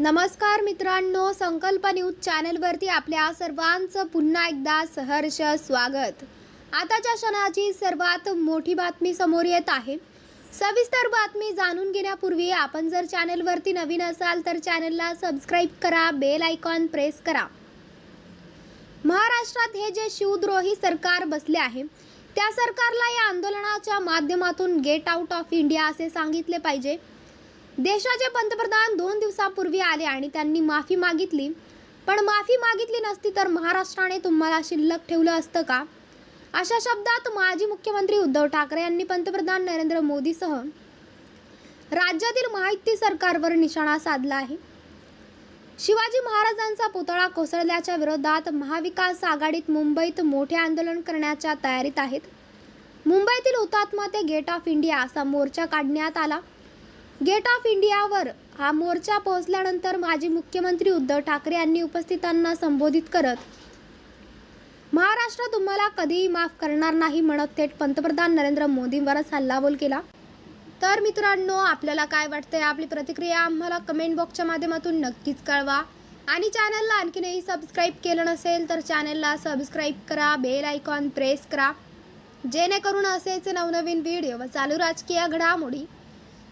नमस्कार मित्रांनो संकल्प न्यूज चॅनलवरती आपल्या सर्वांचं पुन्हा एकदा सहर्ष स्वागत. आताच्या क्षणाची सर्वात मोठी बातमी समोर येत आहे. सविस्तर बातमी जाणून घेण्यापूर्वी आपण जर चॅनलवरती नवीन असाल तर चॅनलला सबस्क्राईब करा बेल आयकॉन प्रेस करा. महाराष्ट्रात हे जे शिवद्रोही सरकार बसले आहे त्या सरकारला या आंदोलनाच्या माध्यमातून गेट आउट ऑफ इंडिया असे सांगितले पाहिजे. देशाचे पंतप्रधान दोन दिवसापूर्वी आले आणि त्यांनी माफी मागितली. पण माफी मागितली नसती तर महाराष्ट्राने तुम्हाला शिल्लक ठेवलं असतं का? अशा शब्दात माजी मुख्यमंत्री उद्धव ठाकरे यांनी पंतप्रधान नरेंद्र मोदीसह राज्यातील माहिती सरकारवर निशाणा साधला आहे. शिवाजी महाराजांचा पुतळा कोसळल्याच्या विरोधात महाविकास आघाडीत मुंबईत मोठे आंदोलन करण्याच्या तयारीत आहेत. मुंबईतील हुतात्मा ते गेट ऑफ इंडिया असा मोर्चा काढण्यात आला. गेट ऑफ इंडियावर हा मोर्चा पोहोचल्यानंतर माजी मुख्यमंत्री उद्धव ठाकरे यांनी उपस्थितांना संबोधित करत महाराष्ट्र तुम्हाला कधीही माफ करणार नाही म्हणत थेट पंतप्रधान नरेंद्र मोदींवरच हल्लाबोल केला. तर मित्रांनो आपल्याला काय वाटतंय? आपली प्रतिक्रिया आम्हाला कमेंट बॉक्सच्या माध्यमातून नक्कीच कळवा. आणि चॅनलला आणखीनही सबस्क्राईब केलं नसेल तर चॅनलला सबस्क्राईब करा बेल आयकॉन प्रेस करा. जेणेकरून असेच नवनवीन व्हिडिओ व चालू राजकीय घडामोडी